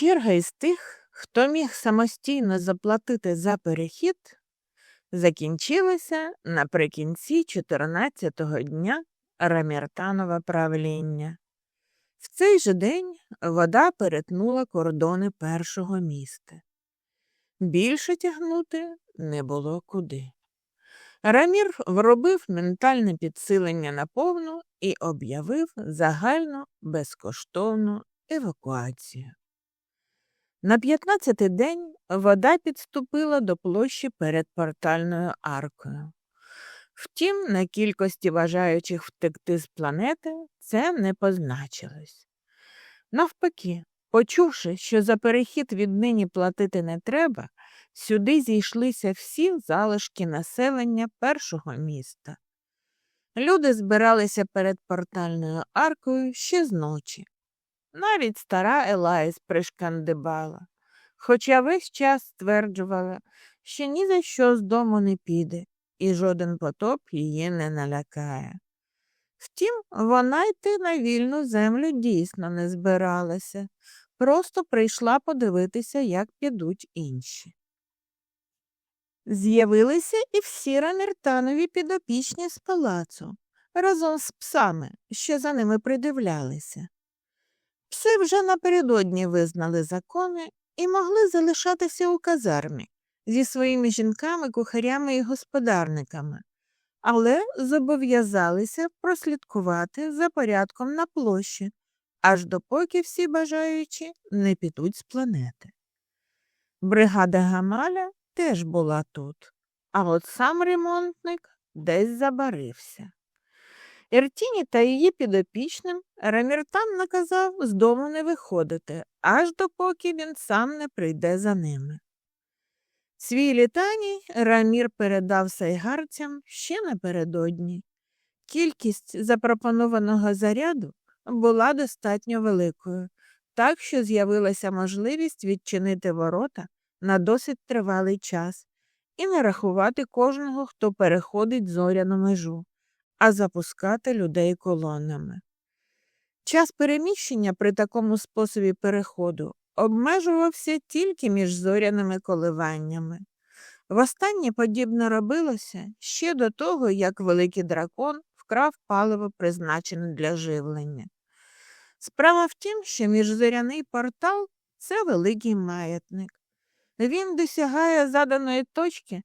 черга із тих, хто міг самостійно заплатити за перехід, закінчилася наприкінці 14-го дня Раміртанова правління. В цей же день вода перетнула кордони першого міста. Більше тягнути не було куди. Рамір вробив ментальне підсилення на повну і об'явив загальну безкоштовну евакуацію. На 15-й день вода підступила до площі перед портальною аркою. Втім, на кількості бажаючих втекти з планети це не позначилось. Навпаки, почувши, що за перехід віднині платити не треба, сюди зійшлися всі залишки населення першого міста. Люди збиралися перед портальною аркою ще з ночі. Навіть стара Елайс пришкандибала, хоча весь час стверджувала, що ні за що з дому не піде, і жоден потоп її не налякає. Втім, вона йти на вільну землю дійсно не збиралася, просто прийшла подивитися, як підуть інші. З'явилися і всі ранертанові підопічні з палацу, разом з псами, що за ними придивлялися. Пси вже напередодні визнали закони і могли залишатися у казармі зі своїми жінками, кухарями і господарниками, але зобов'язалися прослідкувати за порядком на площі, аж допоки всі бажаючі не підуть з планети. Бригада Гамаля теж була тут, а от сам ремонтник десь забарився. Ертіні та її підопічним Раміртан наказав з дому не виходити, аж допоки він сам не прийде за ними. Свій літаній Рамір передав сайгарцям ще напередодні. Кількість запропонованого заряду була достатньо великою, так що з'явилася можливість відчинити ворота на досить тривалий час і не рахувати кожного, хто переходить зоряну межу, а запускати людей колонами. Час переміщення при такому способі переходу обмежувався тільки між зоряними коливаннями. Востаннє подібне робилося ще до того, як великий дракон вкрав паливо, призначене для живлення. Справа в тім, що міжзоряний портал це великий маятник. Він досягає заданої точки,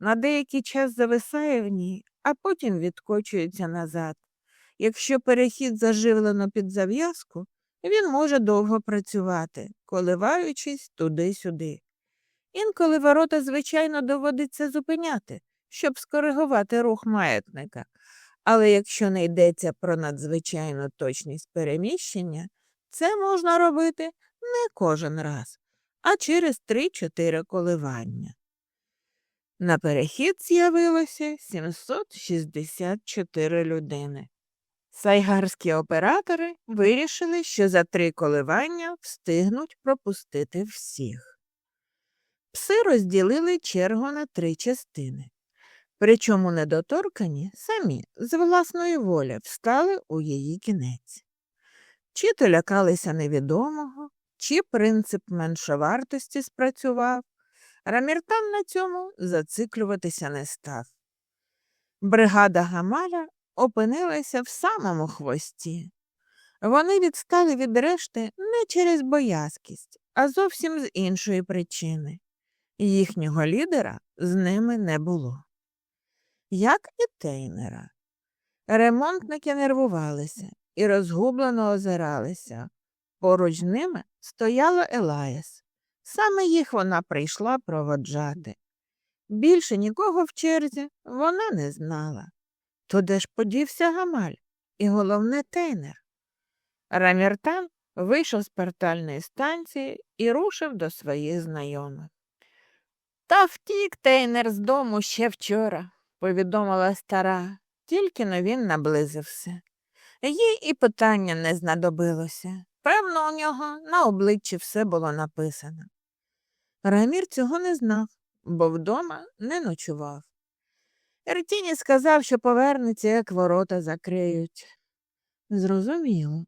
на деякий час зависає в ній, а потім відкочується назад. Якщо перехід заживлено під зав'язку, він може довго працювати, коливаючись туди-сюди. Інколи ворота, звичайно, доводиться зупиняти, щоб скоригувати рух маятника, але якщо не йдеться про надзвичайну точність переміщення, це можна робити не кожен раз, а через 3-4 коливання. На перехід з'явилося 764 людини. Сайгарські оператори вирішили, що за три коливання встигнуть пропустити всіх. Пси розділили чергу на три частини. Причому недоторкані самі з власної волі встали у її кінець. Чи то лякалися невідомого, чи принцип меншовартості спрацював, Раміртан на цьому зациклюватися не став. Бригада Гамаля опинилася в самому хвості. Вони відстали від решти не через боязкість, а зовсім з іншої причини. Їхнього лідера з ними не було. Як і Тейнера. Ремонтники нервувалися і розгублено озиралися. Поруч ними стояла Елаєс. Саме їх вона прийшла проводжати. Більше нікого в черзі вона не знала. То ж подівся Гамаль і головне тейнер. Раміртан вийшов з портальної станції і рушив до своїх знайомих. Та втік тейнер з дому ще вчора, повідомила стара, тільки но він наблизився. Їй і питання не знадобилося. Певно, у нього на обличчі все було написано. Рамір цього не знав, бо вдома не ночував. Ертіні сказав, що повернеться, як ворота закриють. Зрозуміло.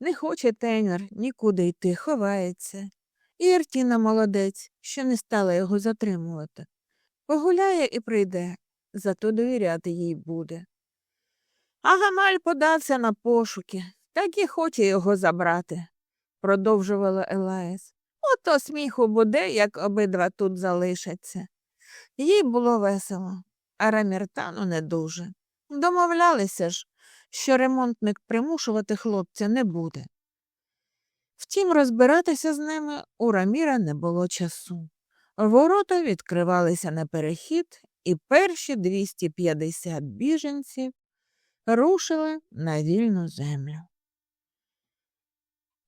Не хоче тейнер нікуди йти, ховається, І Ертіна молодець, що не стала його затримувати. Погуляє і прийде, зато довіряти їй буде. А Гамаль подався на пошуки, так і хоче його забрати, продовжувала Елаєс. Ото сміху буде, як обидва тут залишаться. Їй було весело, а Раміртану не дуже. Домовлялися ж, що ремонтник примушувати хлопця не буде. Втім, розбиратися з ними у Раміра не було часу. Ворота відкривалися на перехід, і перші 250 біженців рушили на вільну землю.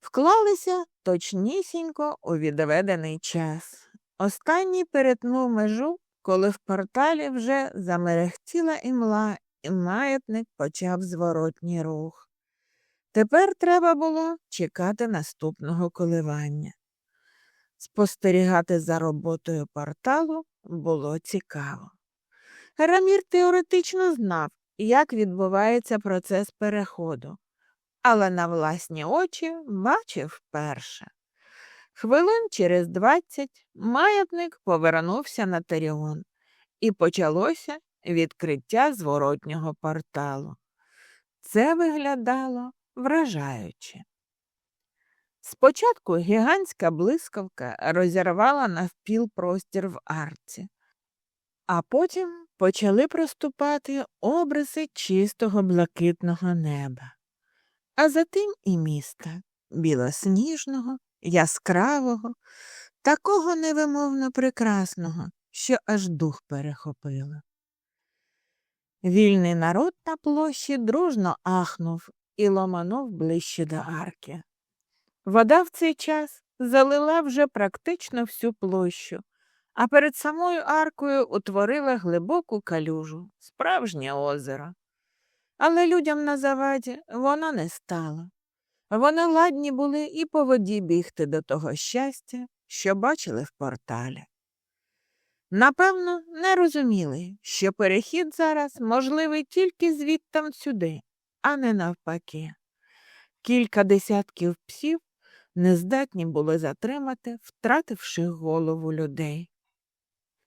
Вклалися точнісінько у відведений час. Останній перетнув межу, коли в порталі вже замерехтіла імла, і маятник почав зворотній рух. Тепер треба було чекати наступного коливання. Спостерігати за роботою порталу було цікаво. Рамір теоретично знав, як відбувається процес переходу, але на власні очі бачив вперше. Хвилин через двадцять маятник повернувся на Таріон, і почалося відкриття зворотнього порталу. Це виглядало вражаюче. Спочатку гігантська блискавка розірвала навпіл простір в арці, а потім почали проступати обриси чистого блакитного неба, а затим і міста білосніжного, яскравого, такого невимовно прекрасного, що аж дух перехопило. Вільний народ на площі дружно ахнув і ломанув ближче до арки. Вода в цей час залила вже практично всю площу, а перед самою аркою утворила глибоку калюжу, справжнє озеро. Але людям на заваді воно не стало. Вони ладні були і по воді бігти до того щастя, що бачили в порталі. Напевно, не розуміли, що перехід зараз можливий тільки звідтам сюди, а не навпаки. Кілька десятків псів не здатні були затримати, втративши голову людей.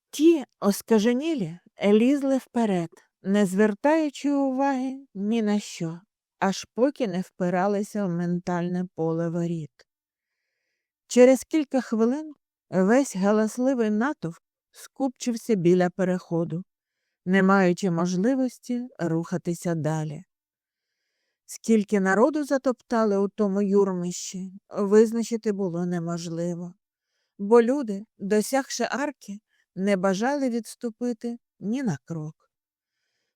Ті, оскаженілі, лізли вперед, не звертаючи уваги ні на що, аж поки не впиралися в ментальне поле воріт. Через кілька хвилин весь галасливий натовп скупчився біля переходу, не маючи можливості рухатися далі. Скільки народу затоптали у тому юрмищі, визначити було неможливо, бо люди, досягши арки, не бажали відступити ні на крок.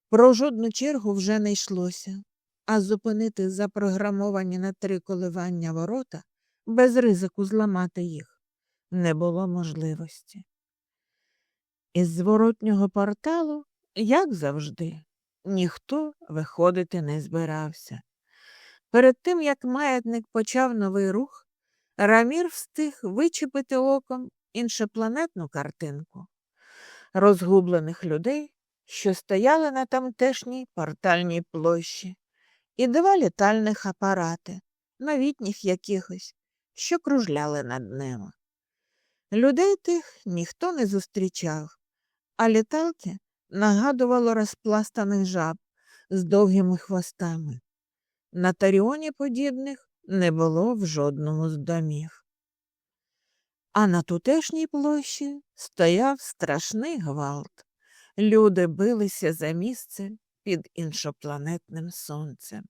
Про жодну чергу вже не йшлося, а зупинити запрограмовані на три коливання ворота без ризику зламати їх не було можливості. Із зворотнього порталу, як завжди, ніхто виходити не збирався. Перед тим, як маятник почав новий рух, Рамір встиг вичепити оком іншопланетну картинку розгублених людей, що стояли на тамтешній портальній площі, і два літальних апарати, новітніх якихось, що кружляли над ними. Людей тих ніхто не зустрічав, а літалки нагадувало розпластаних жаб з довгими хвостами. На таріоні подібних не було в жодному з домів. А на тутешній площі стояв страшний гвалт. Люди билися за місце під іншопланетним сонцем.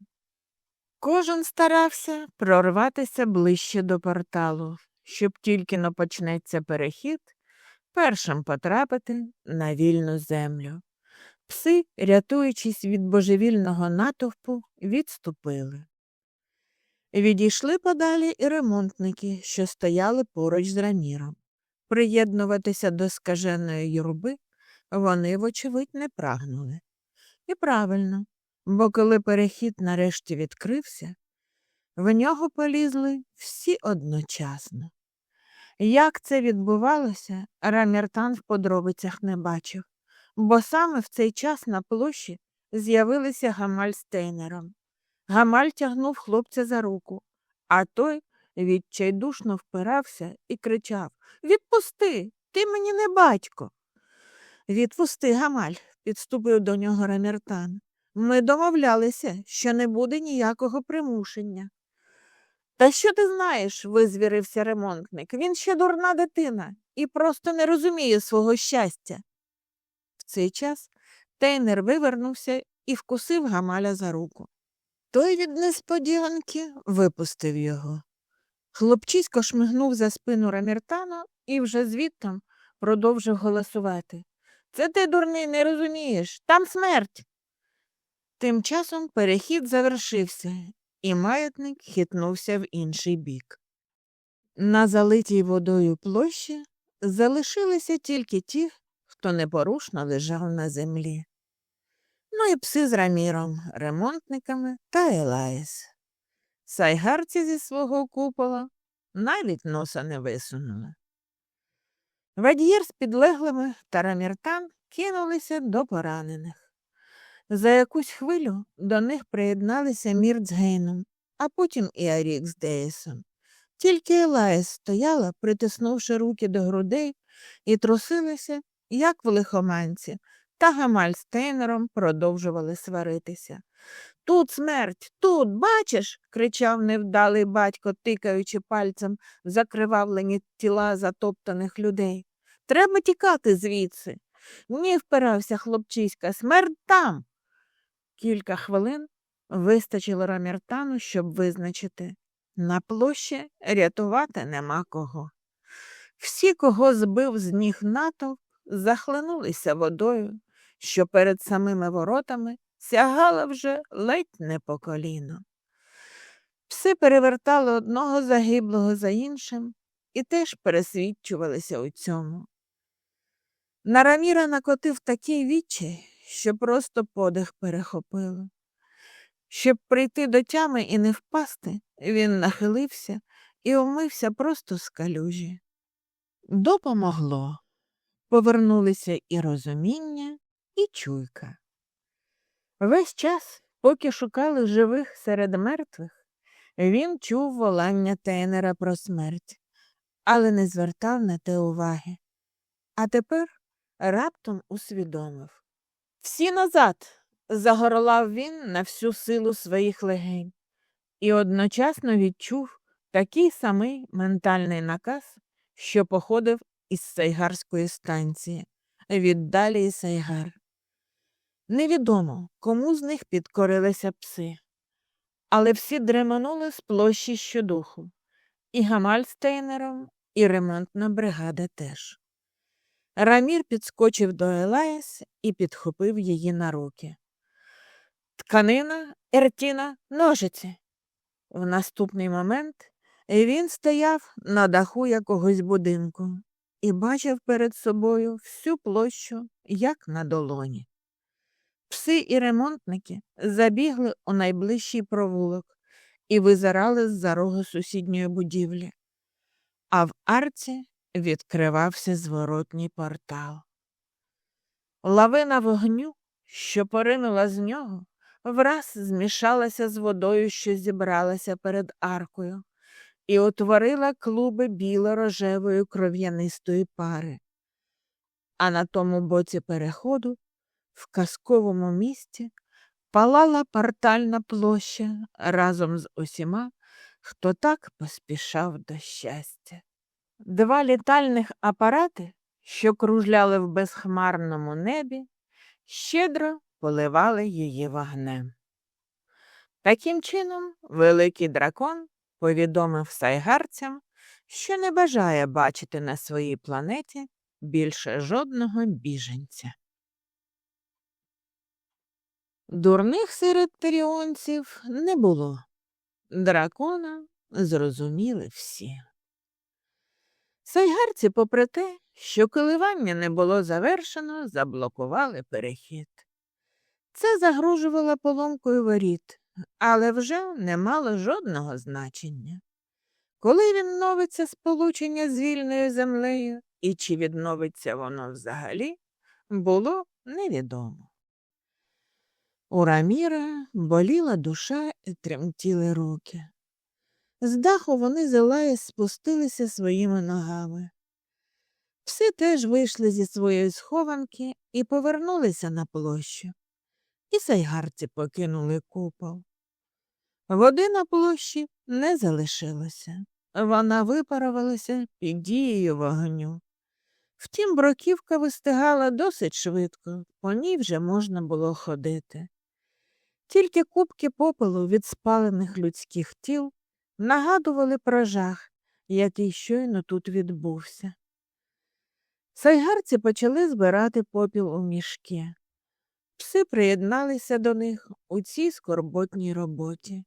Кожен старався прорватися ближче до порталу, щоб тільки но почнеться перехід, першим потрапити на вільну землю. Пси, рятуючись від божевільного натовпу, відступили. Відійшли подалі і ремонтники, що стояли поруч з раміром. Приєднуватися до скаженої юрби вони, вочевидь, не прагнули. І правильно, бо коли перехід нарешті відкрився, в нього полізли всі одночасно. Як це відбувалося, Раміртан в подробицях не бачив, бо саме в цей час на площі з'явилися Гамаль з Тейнером. Гамаль тягнув хлопця за руку, а той відчайдушно впирався і кричав Відпусти, ти мені не батько. Відпусти, Гамаль, підступив до нього Ремертан. Ми домовлялися, що не буде ніякого примушення. Та що ти знаєш, визвірився ремонтник. Він ще дурна дитина і просто не розуміє свого щастя. В цей час Тейнер вивернувся і вкусив Гамаля за руку. Той від несподіванки випустив його. Хлопчисько шмигнув за спину Ремертану і вже звідтам продовжив голосувати. Це ти, дурний, не розумієш. Там смерть. Тим часом перехід завершився, і маятник хитнувся в інший бік. На залитій водою площі залишилися тільки ті, хто непорушно лежав на землі. Ну і пси з раміром, ремонтниками та Елаїс. Сайгарці зі свого купола навіть носа не висунули. Вадьєр з підлеглими та раміртан кинулися до поранених. За якусь хвилю до них приєдналися Мірт з Гейном, а потім і Арік з Деєсом. Тільки Елаїс стояла, притиснувши руки до грудей, і трусилася, як в лихоманці, та Гамаль з Тейнером продовжували сваритися. Тут смерть, тут, бачиш, кричав невдалий батько, тикаючи пальцем в закривавлені тіла затоптаних людей. Треба тікати звідси. Ні, впирався хлопчиська, смерть там. Кілька хвилин вистачило раміртану, щоб визначити. На площі рятувати нема кого. Всі, кого збив з ніг натовп, захлинулися водою, що перед самими воротами сягала вже ледь не по коліно. Пси перевертали одного загиблого за іншим і теж пересвідчувалися у цьому. На Раміра накотив такий відчай, що просто подих перехопило. Щоб прийти до тями і не впасти, він нахилився і умився просто з калюжі. Допомогло. Повернулися і розуміння, і чуйка. Весь час, поки шукали живих серед мертвих, він чув волання тенера про смерть, але не звертав на те уваги. А тепер раптом усвідомив. Всі назад. загорлав він на всю силу своїх легень і одночасно відчув такий самий ментальний наказ, що походив із Сайгарської станції, від Далії Сайгар. Невідомо, кому з них підкорилися пси, але всі дреманули з площі щодуху, і Гамаль з Тейнером, і ремонтна бригада теж. Рамір підскочив до Елаїс і підхопив її на руки. Тканина, Ертіна, ножиці. В наступний момент він стояв на даху якогось будинку і бачив перед собою всю площу, як на долоні. Пси і ремонтники забігли у найближчий провулок і визирали з за рогу сусідньої будівлі, а в арці відкривався зворотній портал. Лавина вогню, що поринула з нього, враз змішалася з водою, що зібралася перед аркою, і утворила клуби біло-рожевої кров'янистої пари. А на тому боці переходу, в казковому місті, палала портальна площа разом з усіма, хто так поспішав до щастя. Два літальних апарати, що кружляли в безхмарному небі, щедро поливали її вогнем. Таким чином, великий дракон повідомив сайгарцям, що не бажає бачити на своїй планеті більше жодного біженця. Дурних серед теріонців не було. Дракона зрозуміли всі. Сайгарці, попри те, що коливання не було завершено, заблокували перехід. Це загрожувало поломкою воріт, але вже не мало жодного значення. Коли відновиться сполучення з вільною землею і чи відновиться воно взагалі, було невідомо. У Раміра боліла душа і тремтіли руки. З даху вони зелаясь спустилися своїми ногами. Пси теж вийшли зі своєї схованки і повернулися на площу. І сайгарці покинули купол. Води на площі не залишилося. Вона випарувалася під дією вогню. Втім, бруківка вистигала досить швидко, по ній вже можна було ходити. Тільки кубки попелу від спалених людських тіл нагадували про жах, який щойно тут відбувся. Сайгарці почали збирати попіл у мішки. Пси приєдналися до них у цій скорботній роботі.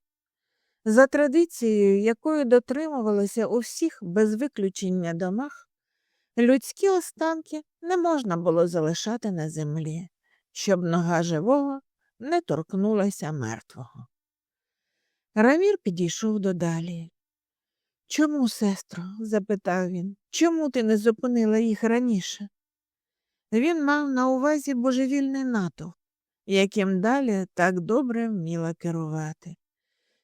За традицією, якою дотримувалися у всіх без виключення домах, людські останки не можна було залишати на землі, щоб нога живого не торкнулася мертвого. Рамір підійшов додалі. Чому, сестро? запитав він, чому ти не зупинила їх раніше? Він мав на увазі божевільний натовп, яким далі так добре вміла керувати.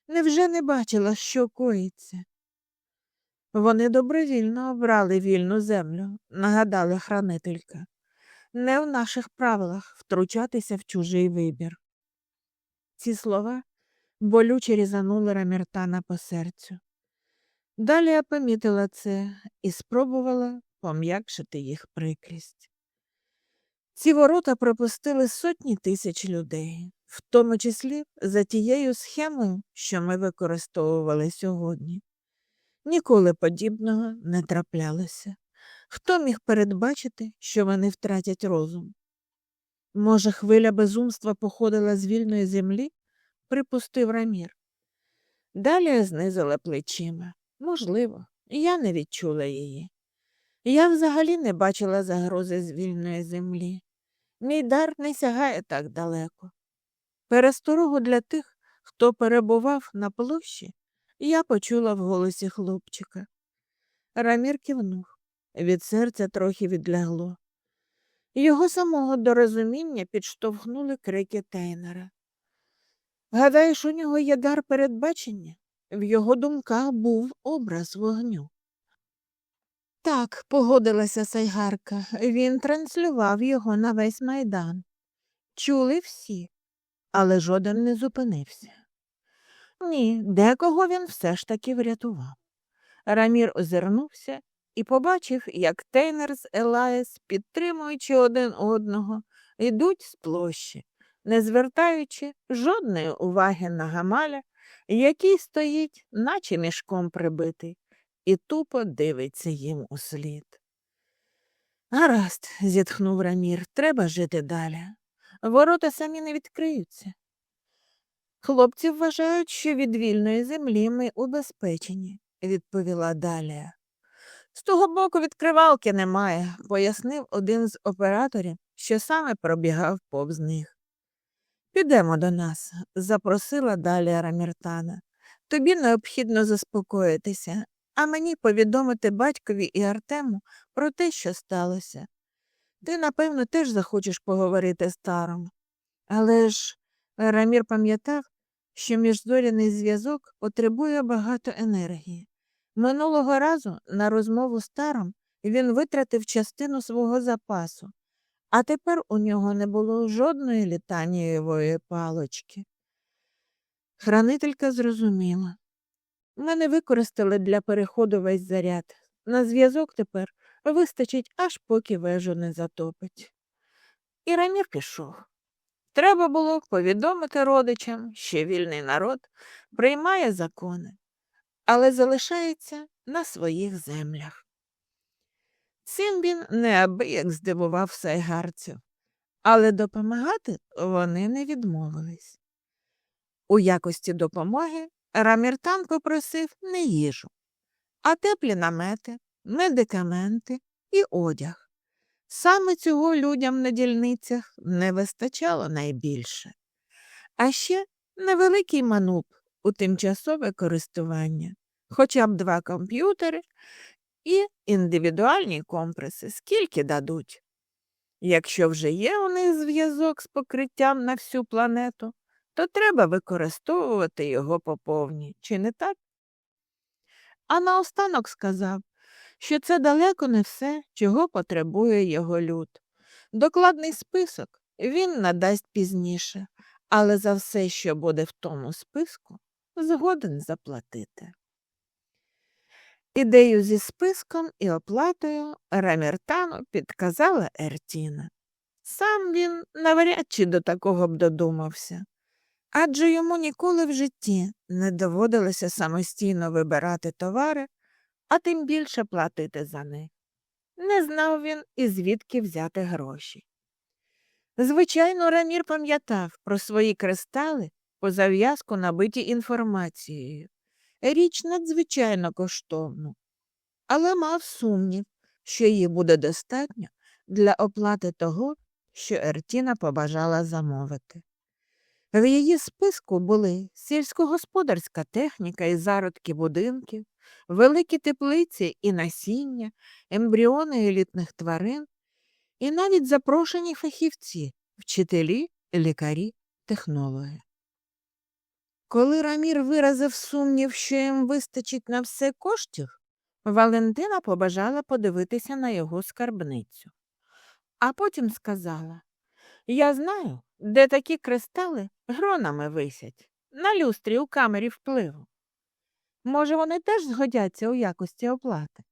Невже не бачила, що коїться? Вони добровільно обрали вільну землю, нагадала хранителька. Не в наших правилах втручатися в чужий вибір. Ці слова болюче різанули Раміртана по серцю. Далі я помітила це і спробувала пом'якшити їх прикрість. Ці ворота пропустили сотні тисяч людей, в тому числі за тією схемою, що ми використовували сьогодні. Ніколи подібного не траплялося. Хто міг передбачити, що вони втратять розум? Може, хвиля безумства походила з вільної землі? Припустив Рамір. Далі знизила плечима. Можливо, я не відчула її. Я взагалі не бачила загрози з вільної землі. Мій дар не сягає так далеко. Пересторогу для тих, хто перебував на площі, я почула в голосі хлопчика. Рамір кивнув, від серця трохи відлягло. Його самого до розуміння підштовхнули крики Тейнера. Гадаєш, у нього є дар передбачення? В його думках був образ вогню. Так, погодилася Сайгарка, він транслював його на весь майдан. Чули всі, але жоден не зупинився. Ні, декого він все ж таки врятував. Рамір озирнувся і побачив, як Тейнер з Елаєс, підтримуючи один одного, йдуть з площі, не звертаючи жодної уваги на Гамаля, який стоїть, наче мішком прибитий, і тупо дивиться їм у слід. Гаразд, зітхнув Рамір, треба жити далі. Ворота самі не відкриються. Хлопці вважають, що від вільної землі ми убезпечені, відповіла Далія. З того боку відкривалки немає, пояснив один з операторів, що саме пробігав повз них. Підемо до нас, запросила Далія Раміртана. Тобі необхідно заспокоїтися, а мені повідомити батькові і Артему про те, що сталося. Ти, напевно, теж захочеш поговорити з Таром. Але ж Рамір пам'ятав, що міжзоряний зв'язок потребує багато енергії. Минулого разу на розмову з Таром він витратив частину свого запасу, а тепер у нього не було жодної літанієвої палочки. Хранителька зрозуміла. Мене використали для переходу весь заряд. На зв'язок тепер вистачить, аж поки вежу не затопить. І Рамір пішов. Треба було повідомити родичам, що вільний народ приймає закони, але залишається на своїх землях. Цим він неабияк здивував сайгарців, але допомагати вони не відмовились. У якості допомоги Раміртан попросив не їжу, а теплі намети, медикаменти і одяг. Саме цього людям на дільницях не вистачало найбільше. А ще невеликий мануп у тимчасове користування, хоча б два комп'ютери і індивідуальні компреси, скільки дадуть. Якщо вже є у них зв'язок з покриттям на всю планету, то треба використовувати його по повній, чи не так? а наостанок сказав, що це далеко не все, чого потребує його люд. Докладний список він надасть пізніше, але за все, що буде в тому списку, згоден заплатити. Ідею зі списком і оплатою Раміртану підказала Ертіна. Сам він навряд чи до такого б додумався, адже йому ніколи в житті не доводилося самостійно вибирати товари, а тим більше платити за них. Не знав він і звідки взяти гроші. Звичайно, Рамір пам'ятав про свої кристали по зав'язку набиті інформацією. Річ надзвичайно коштовну, але мав сумнів, що її буде достатньо для оплати того, що Ертіна побажала замовити. В її списку були сільськогосподарська техніка і зародки будинків, великі теплиці і насіння, ембріони елітних тварин, і навіть запрошені фахівці, вчителі, лікарі, технологи. Коли Рамір виразив сумнів, що їм вистачить на все коштів, Валентина побажала подивитися на його скарбницю. А потім сказала Я знаю, де такі кристали гронами висять, на люстрі у камері впливу. Може, вони теж згодяться у якості оплати?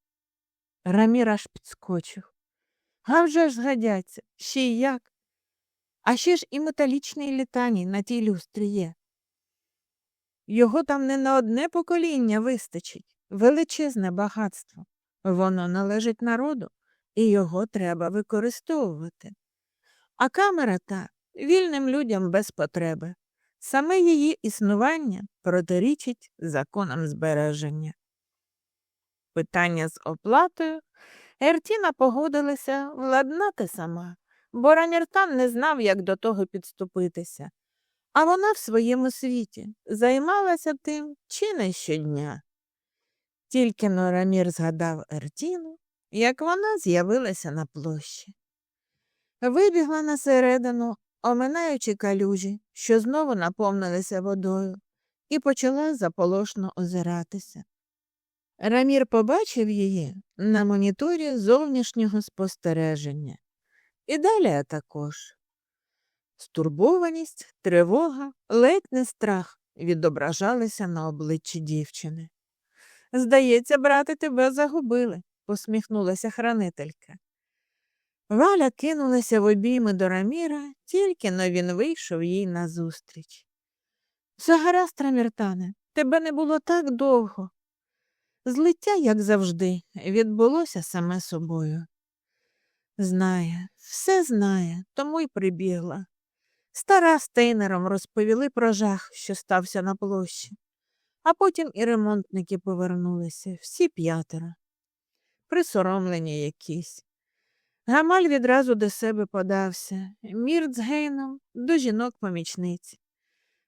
Рамір аж підскочив. А вже ж згодяться, ще й як. А ще ж і металічний літаній на тій люстрі є. Його там не на одне покоління вистачить, величезне багатство. Воно належить народу, і його треба використовувати. А камера та вільним людям без потреби. Саме її існування протирічить законам збереження. Питання з оплатою Ертіна погодилася владнати сама, бо Раніртан не знав, як до того підступитися. А вона в своєму світі займалася тим чи не щодня. Тільки Норамір згадав Ертіну, як вона з'явилася на площі. Вибігла на середину, оминаючи калюжі, що знову наповнилися водою, і почала заполошно озиратися. Рамір побачив її на моніторі зовнішнього спостереження. І далі також. Стурбованість, тривога, ледь не страх відображалися на обличчі дівчини. Здається, брати, тебе загубили, посміхнулася хранителька. Валя кинулася в обійми до Раміра, тільки но він вийшов їй назустріч. Все гаразд, Раміртане, тебе не було так довго. Злиття, як завжди, відбулося саме собою. Знає, все знає, тому й прибігла. Стара з Тейнером розповіли про жах, що стався на площі, а потім і ремонтники повернулися, всі п'ятеро. Присоромлені якісь. Гамаль відразу до себе подався, мірт з гейном до жінок помічниць.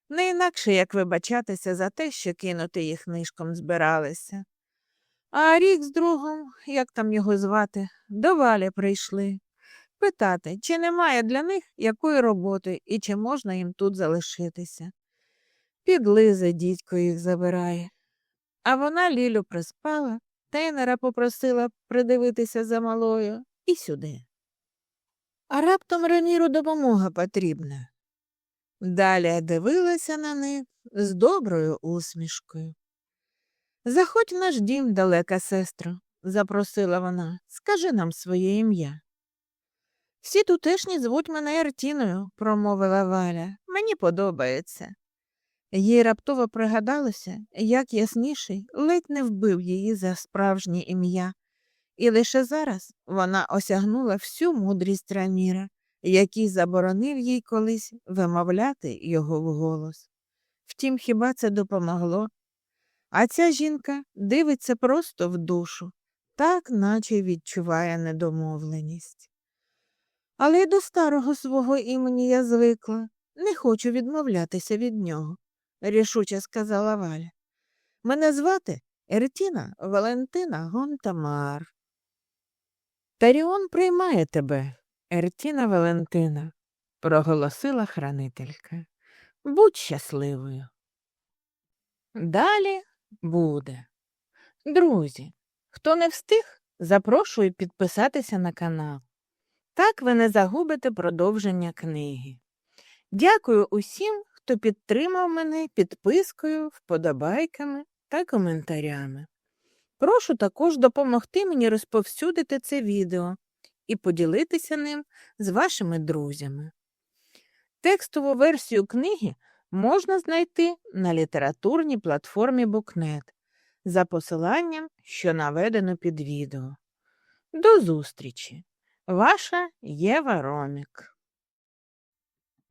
Не інакше як вибачатися за те, що кинути їх нишком збиралися. А рік з другом, як там його звати, до валі прийшли питати, чи немає для них якої роботи і чи можна їм тут залишитися. Підлиза дідько їх забирає. А вона Лілю приспала, тейнера попросила придивитися за малою і сюди. А раптом Раміру допомога потрібна. Далі дивилася на них з доброю усмішкою. Заходь в наш дім, далека сестро, запросила вона, скажи нам своє ім'я. Всі тутешні звуть мене Ертіною, промовила Валя. Мені подобається. Їй раптово пригадалося, як ясніший ледь не вбив її за справжнє ім'я, і лише зараз вона осягнула всю мудрість Раміра, який заборонив їй колись вимовляти його вголос. Втім, хіба це допомогло? А ця жінка дивиться просто в душу, так наче відчуває недомовленість. Але й до старого свого імені я звикла, не хочу відмовлятися від нього, рішуче сказала Валя. Мене звати Ертіна Валентина Гонтамар. Таріон приймає тебе, Ертіна Валентина, проголосила хранителька. Будь щасливою. Далі буде. Друзі, хто не встиг, запрошую підписатися на канал. Так ви не загубите продовження книги. Дякую усім, хто підтримав мене підпискою, вподобайками та коментарями. Прошу також допомогти мені розповсюдити це відео і поділитися ним з вашими друзями. Текстову версію книги можна знайти на літературній платформі Букнет за посиланням, що наведено під відео. До зустрічі! Ваша Єва Ромік